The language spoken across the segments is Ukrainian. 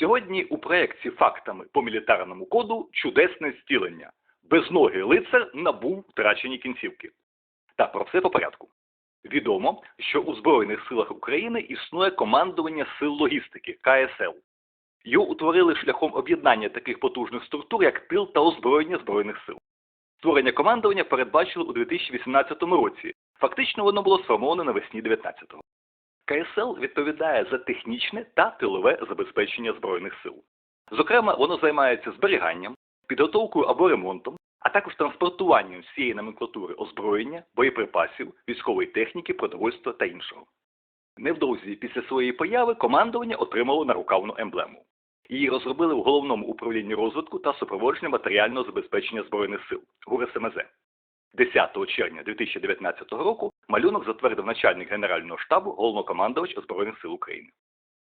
Сьогодні у проєкті фактами по мілітарному коду чудесне стілення. Безногий лицар набув втрачені кінцівки. Та про все по порядку. Відомо, що у Збройних силах України існує командування сил логістики КСЛ. Його утворили шляхом об'єднання таких потужних структур, як тил та озброєння Збройних сил. Створення командування передбачили у 2018 році. Фактично воно було сформовано навесні 19-го. КСЛ відповідає за технічне та тилове забезпечення Збройних сил. Зокрема, воно займається зберіганням, підготовкою або ремонтом, а також транспортуванням всієї номенклатури озброєння, боєприпасів, військової техніки, продовольства та іншого. Невдовзі після своєї появи командування отримало нарукавну емблему. Її розробили в головному управлінні розвитку та супроводження матеріального забезпечення Збройних сил ГУРСМЗ. 10 червня 2019 року малюнок затвердив начальник Генерального штабу головнокомандувач Збройних сил України.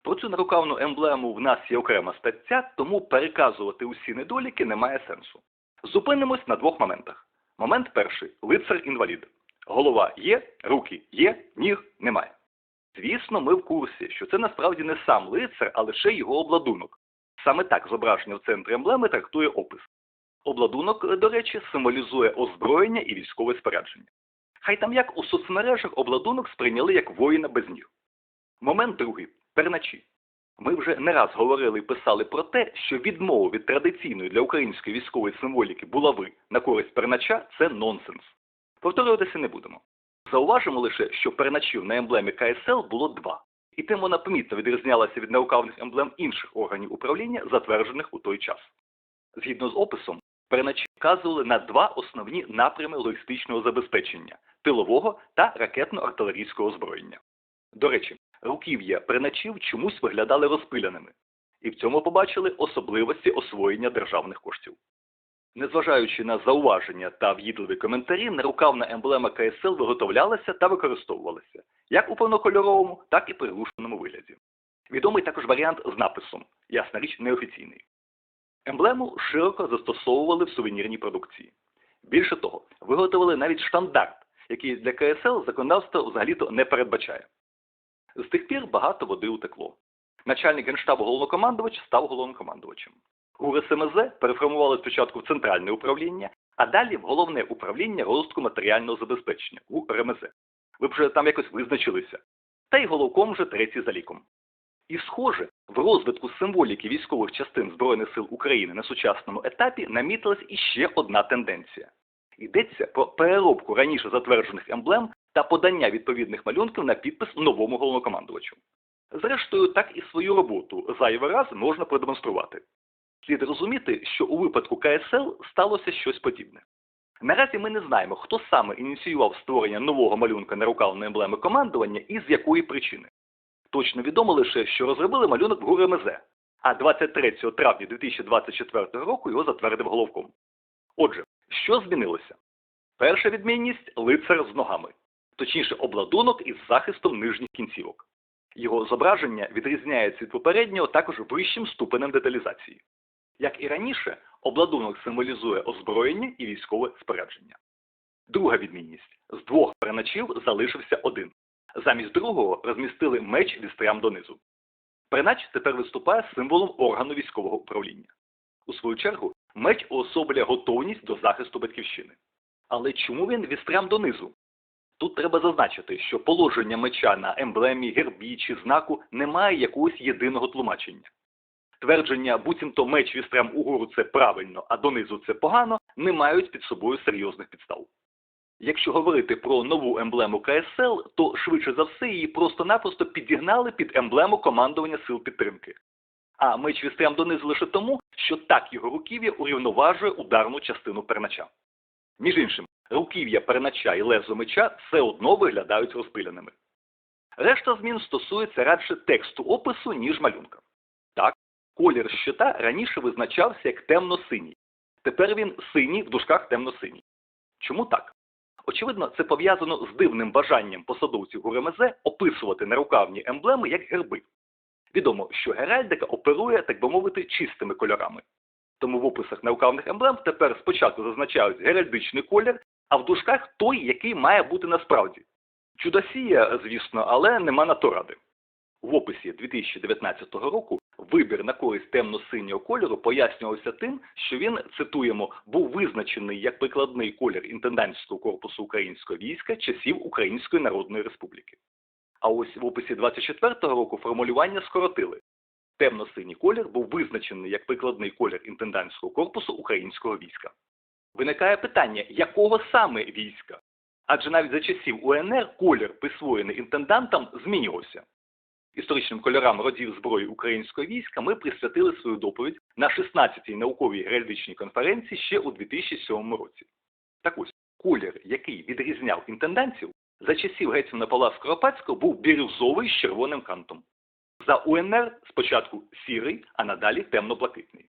Про цю нарукавну емблему в нас є окрема стаття, тому переказувати усі недоліки немає сенсу. Зупинимось на двох моментах. Момент перший лицар-інвалід. Голова є, руки є, ніг немає. Звісно, ми в курсі, що це насправді не сам лицар, а лише його обладунок. Саме так зображення в центрі емблеми трактує опис. Обладунок, до речі, символізує озброєння і військове спорядження. Хай там як у соцмережах обладунок сприйняли як воїна без ніг. Момент другий перначі. Ми вже не раз говорили і писали про те, що відмова від традиційної для української військової символіки булави на користь пернача це нонсенс. Повторюватися не будемо. Зауважимо лише, що перначів на емблемі КСЛ було два, і тим вона помітно відрізнялася від наукавних емблем інших органів управління, затверджених у той час. Згідно з описом, перначі вказували на два основні напрями логістичного забезпечення тилового та ракетно-артилерійського озброєння. До речі, руків'я перначів чомусь виглядали розпиляними, і в цьому побачили особливості освоєння державних коштів. Незважаючи на зауваження та в'їдливі коментарі, нерукавна емблема КСЛ виготовлялася та використовувалася як у повнокольоровому, так і приглушеному вигляді. Відомий також варіант з написом, ясна річ, неофіційний. Емблему широко застосовували в сувенірній продукції. Більше того, виготовили навіть штандарт, який для КСЛ законодавство взагалі-то не передбачає. З тих пір багато води утекло. Начальник генштабу головнокомандувач став головнокомандувачем. У РСМЗ переформували спочатку в центральне управління, а далі в головне управління розвитку матеріального забезпечення у РМЗ. Ви б вже там якось визначилися. Та й головком вже третій за ліком. І схоже, в розвитку символіки військових частин Збройних сил України на сучасному етапі намітилась іще одна тенденція. Йдеться про переробку раніше затверджених емблем та подання відповідних малюнків на підпис новому головнокомандувачу. Зрештою, так і свою роботу зайвий раз можна продемонструвати. Слід розуміти, що у випадку КСЛ сталося щось подібне. Наразі ми не знаємо, хто саме ініціював створення нового малюнка нарукавної емблеми командування і з якої причини. Точно відомо лише, що розробили малюнок в ГУРМЗ, а 23 травня 2024 року його затвердив головком. Отже, що змінилося? Перша відмінність лицар з ногами, точніше, обладунок із захистом нижніх кінцівок. Його зображення відрізняється від попереднього також вищим ступенем деталізації. Як і раніше, обладунок символізує озброєння і військове спорядження. Друга відмінність з двох переначів залишився один. Замість другого розмістили меч вістрям донизу. Перенач тепер виступає символом органу військового управління. У свою чергу, меч уособлює готовність до захисту батьківщини. Але чому він вістрям донизу? Тут треба зазначити, що положення меча на емблемі, гербі чи знаку не має якогось єдиного тлумачення. Твердження, буцімто меч вістрям угору це правильно, а донизу це погано, не мають під собою серйозних підстав. Якщо говорити про нову емблему КСЛ, то швидше за все її просто-напросто підігнали під емблему командування сил підтримки. А меч вістрям донизу лише тому, що так його руків'я урівноважує ударну частину пернача. Між іншим, руків'я пернача і лезо меча все одно виглядають розпиляними. Решта змін стосується радше тексту опису, ніж малюнка. Так, колір щита раніше визначався як темно-синій. Тепер він синій в дужках темно-синій. Чому так? Очевидно, це пов'язано з дивним бажанням посадовців ГУРМЗ описувати нарукавні емблеми як герби. Відомо, що геральдика оперує, так би мовити, чистими кольорами. Тому в описах нарукавних емблем тепер спочатку зазначають геральдичний колір, а в дужках той, який має бути насправді. Чудосія, звісно, але нема на то ради. В описі 2019 року Вибір на користь темно-синього кольору пояснювався тим, що він, цитуємо, був визначений як прикладний колір інтендантського корпусу українського війська часів Української Народної Республіки. А ось в описі 24-го року формулювання скоротили. Темно-синій колір був визначений як прикладний колір інтендантського корпусу українського війська. Виникає питання, якого саме війська? Адже навіть за часів УНР колір, присвоєний інтендантам, змінювався. Історичним кольорам родів зброї українського війська ми присвятили свою доповідь на 16-й науковій геральдичній конференції ще у 2007 році. Так ось, колір, який відрізняв інтендантів, за часів гетьмана Скоропадського був бірюзовий з червоним кантом. За УНР спочатку сірий, а надалі темно-блакитний.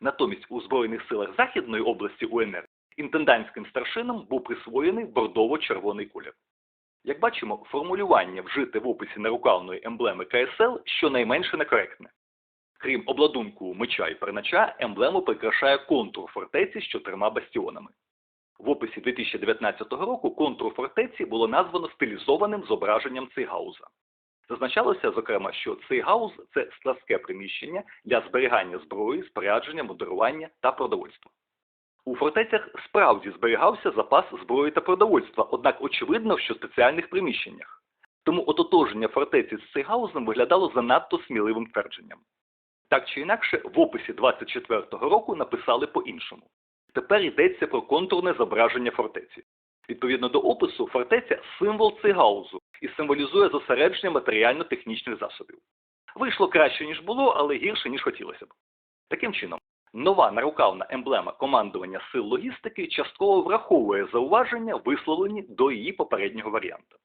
Натомість у Збройних силах Західної області УНР інтендантським старшинам був присвоєний бордово-червоний колір. Як бачимо, формулювання вжите в описі нарукавної емблеми КСЛ щонайменше некоректне. Крім обладунку меча і пернача, емблему прикрашає контур фортеці з чотирма бастіонами. В описі 2019 року контур фортеці було названо стилізованим зображенням цейгауза. Зазначалося, зокрема, що цейгауз – це складське приміщення для зберігання зброї, спорядження, модерування та продовольства. У фортецях справді зберігався запас зброї та продовольства, однак очевидно, що в спеціальних приміщеннях. Тому ототоження фортеці з цейгаузом виглядало занадто сміливим твердженням. Так чи інакше, в описі 24-го року написали по-іншому. Тепер йдеться про контурне зображення фортеці. Відповідно до опису, фортеця символ цейгаузу і символізує зосередження матеріально-технічних засобів. Вийшло краще, ніж було, але гірше, ніж хотілося б. Таким чином, нова нарукавна емблема командування сил логістики частково враховує зауваження, висловлені до її попереднього варіанта.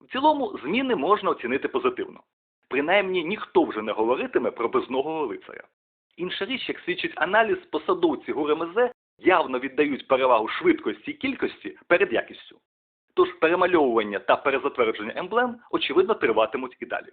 В цілому, зміни можна оцінити позитивно. Принаймні, ніхто вже не говоритиме про безногого лицаря. Інша річ, як свідчить аналіз, посадовці ГУРМЗ явно віддають перевагу швидкості і кількості перед якістю. Тож перемальовування та перезатвердження емблем, очевидно, триватимуть і далі.